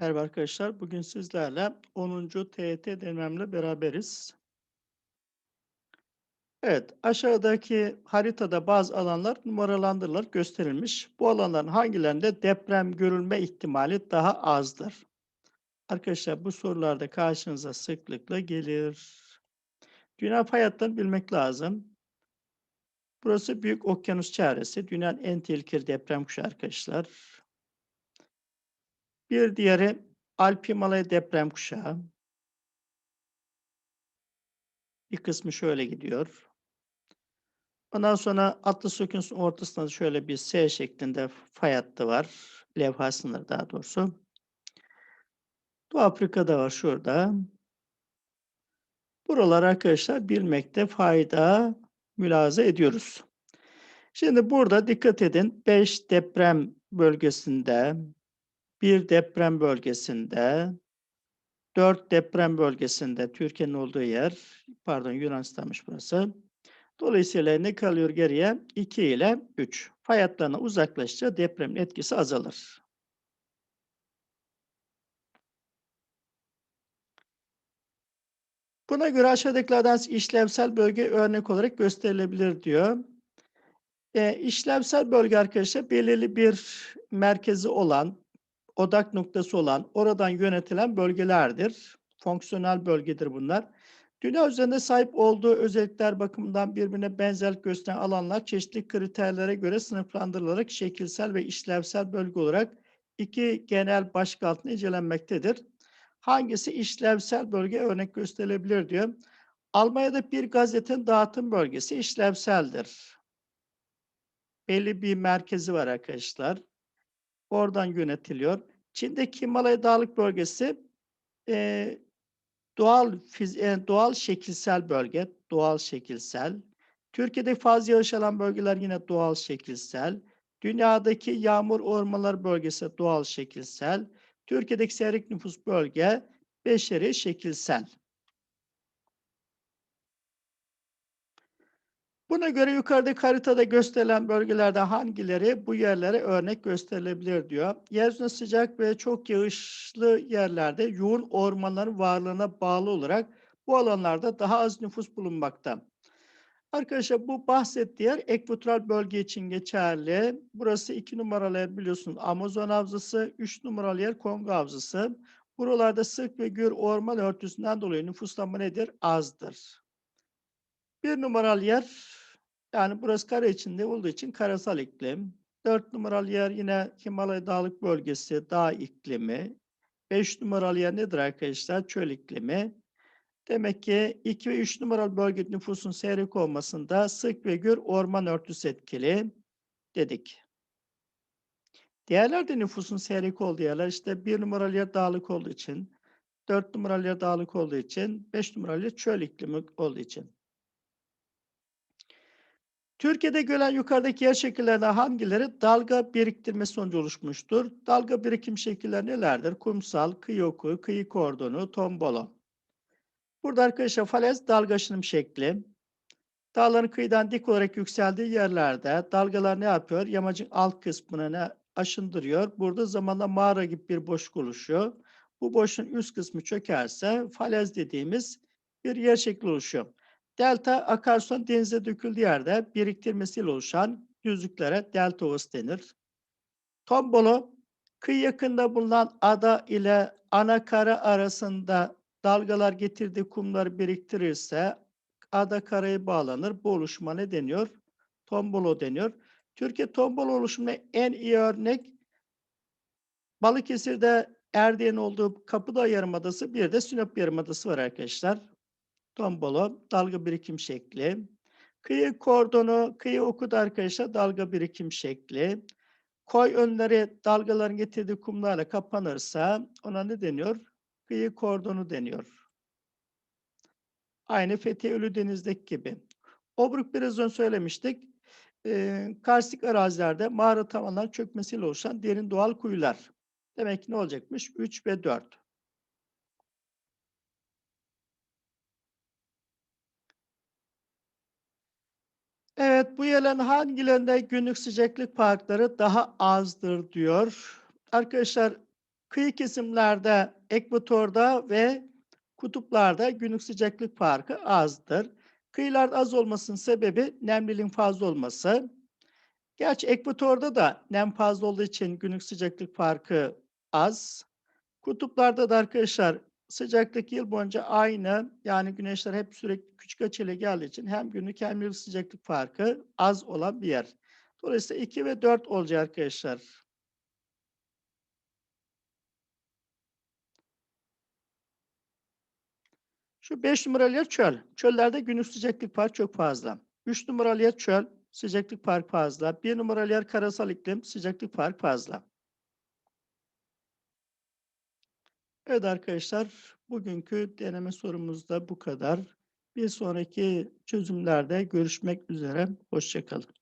Merhaba arkadaşlar. Bugün sizlerle 10. TYT denememle beraberiz. Evet, aşağıdaki haritada bazı alanlar numaralandırılır, gösterilmiş. Bu alanların hangilerinde deprem görülme ihtimali daha azdır? Arkadaşlar bu sorularda karşınıza sıklıkla gelir. Dünya fay bilmek lazım. Burası Büyük Okyanus çevresi. Dünyanın en tehlikeli deprem kuşağı arkadaşlar. Bir diğeri Alp Himalaya deprem kuşağı. Bir kısmı şöyle gidiyor. Ondan sonra Atlas Okyanusu'nun ortasında şöyle bir S şeklinde fay hattı var. Levha sınırı daha doğrusu. Doğu Afrika'da var şurada. Buralar arkadaşlar bilmekte fayda mülaza ediyoruz. Şimdi burada dikkat edin 5 deprem bölgesinde, bir deprem bölgesinde, dört deprem bölgesinde Türkiye'nin olduğu yer, pardon Yunanistan'mış burası. Dolayısıyla ne kalıyor geriye? 2 ile 3. Fay hatlarına uzaklaşınca depremin etkisi azalır. Buna göre aşağıdakilerden işlevsel bölge örnek olarak gösterilebilir diyor. E, işlevsel bölge arkadaşlar belirli bir merkezi olan, odak noktası olan, oradan yönetilen bölgelerdir. Fonksiyonel bölgedir bunlar. Dünya üzerinde sahip olduğu özellikler bakımından birbirine benzerlik gösteren alanlar çeşitli kriterlere göre sınıflandırılarak şekilsel ve işlevsel bölge olarak iki genel başlık altında incelenmektedir. Hangisi işlevsel bölge örnek gösterilebilir diyor. Almanya'da bir gazetenin dağıtım bölgesi işlevseldir. Belli bir merkezi var arkadaşlar. Oradan yönetiliyor. Çin'deki Himalaya Dağlık Bölgesi e, doğal fiz, e, doğal şekilsel bölge, doğal şekilsel. Türkiye'de fazla yağış alan bölgeler yine doğal şekilsel. Dünyadaki yağmur ormanlar bölgesi doğal şekilsel. Türkiye'deki seyrek nüfus bölge beşeri şekilsel. Buna göre yukarıdaki haritada gösterilen bölgelerde hangileri bu yerlere örnek gösterilebilir diyor. Yeryüzünde sıcak ve çok yağışlı yerlerde yoğun ormanların varlığına bağlı olarak bu alanlarda daha az nüfus bulunmakta. Arkadaşlar bu bahsettiği yer ekvatoral bölge için geçerli. Burası iki numaralı yer biliyorsunuz Amazon havzası, üç numaralı yer Kongo havzası. Buralarda sık ve gür orman örtüsünden dolayı nüfuslanma nedir? Azdır. Bir numaralı yer yani burası kare içinde olduğu için karasal iklim. Dört numaralı yer yine Himalaya Dağlık Bölgesi, dağ iklimi. Beş numaralı yer nedir arkadaşlar? Çöl iklimi. Demek ki 2 ve 3 numaralı bölge nüfusun seyrek olmasında sık ve gür orman örtüsü etkili dedik. Diğerlerde nüfusun seyrek olduğu yerler işte 1 numaralı yer dağlık olduğu için, 4 numaralı yer dağlık olduğu için, 5 numaralı yer çöl iklimi olduğu için. Türkiye'de gören yukarıdaki yer şekillerinden hangileri dalga biriktirme sonucu oluşmuştur? Dalga birikim şekilleri nelerdir? Kumsal, kıyı oku, kıyı kordonu, tombolo. Burada arkadaşlar falez dalgaçınım şekli. Dağların kıyıdan dik olarak yükseldiği yerlerde dalgalar ne yapıyor? Yamacın alt kısmını ne aşındırıyor. Burada zamanla mağara gibi bir boşluk oluşuyor. Bu boşluğun üst kısmı çökerse falez dediğimiz bir yer şekli oluşuyor. Delta akarsuların denize döküldüğü yerde biriktirmesiyle oluşan düzlüklere delta ovası denir. Tombolo, kıyı yakında bulunan ada ile ana kara arasında dalgalar getirdiği kumları biriktirirse ada karaya bağlanır. Bu oluşuma ne deniyor? Tombolo deniyor. Türkiye tombolo oluşumuna en iyi örnek Balıkesir'de Erdiğin olduğu Kapıdağ Yarımadası bir de Sinop Yarımadası var arkadaşlar. Tombolo dalga birikim şekli. Kıyı kordonu, kıyı okudu arkadaşlar dalga birikim şekli. Koy önleri dalgaların getirdiği kumlarla kapanırsa ona ne deniyor? Kıyı kordonu deniyor. Aynı Fethiye Ölüdeniz'deki gibi. Obruk biraz önce söylemiştik. Ee, karstik arazilerde mağara tavanlar çökmesiyle oluşan derin doğal kuyular. Demek ki ne olacakmış? 3 ve 4. Evet, bu yerlerin hangilerinde günlük sıcaklık farkları daha azdır diyor. Arkadaşlar Kıyı kesimlerde, ekvatorda ve kutuplarda günlük sıcaklık farkı azdır. Kıyılarda az olmasının sebebi nemliliğin fazla olması. Gerçi ekvatorda da nem fazla olduğu için günlük sıcaklık farkı az. Kutuplarda da arkadaşlar sıcaklık yıl boyunca aynı. Yani güneşler hep sürekli küçük açıyla geldiği için hem günlük hem yıllık sıcaklık farkı az olan bir yer. Dolayısıyla 2 ve 4 olacak arkadaşlar. Şu 5 numaralı yer çöl. Çöllerde günlük sıcaklık farkı çok fazla. 3 numaralı yer çöl, sıcaklık farkı fazla. 1 numaralı yer karasal iklim, sıcaklık farkı fazla. Evet arkadaşlar, bugünkü deneme sorumuz da bu kadar. Bir sonraki çözümlerde görüşmek üzere. Hoşça kalın.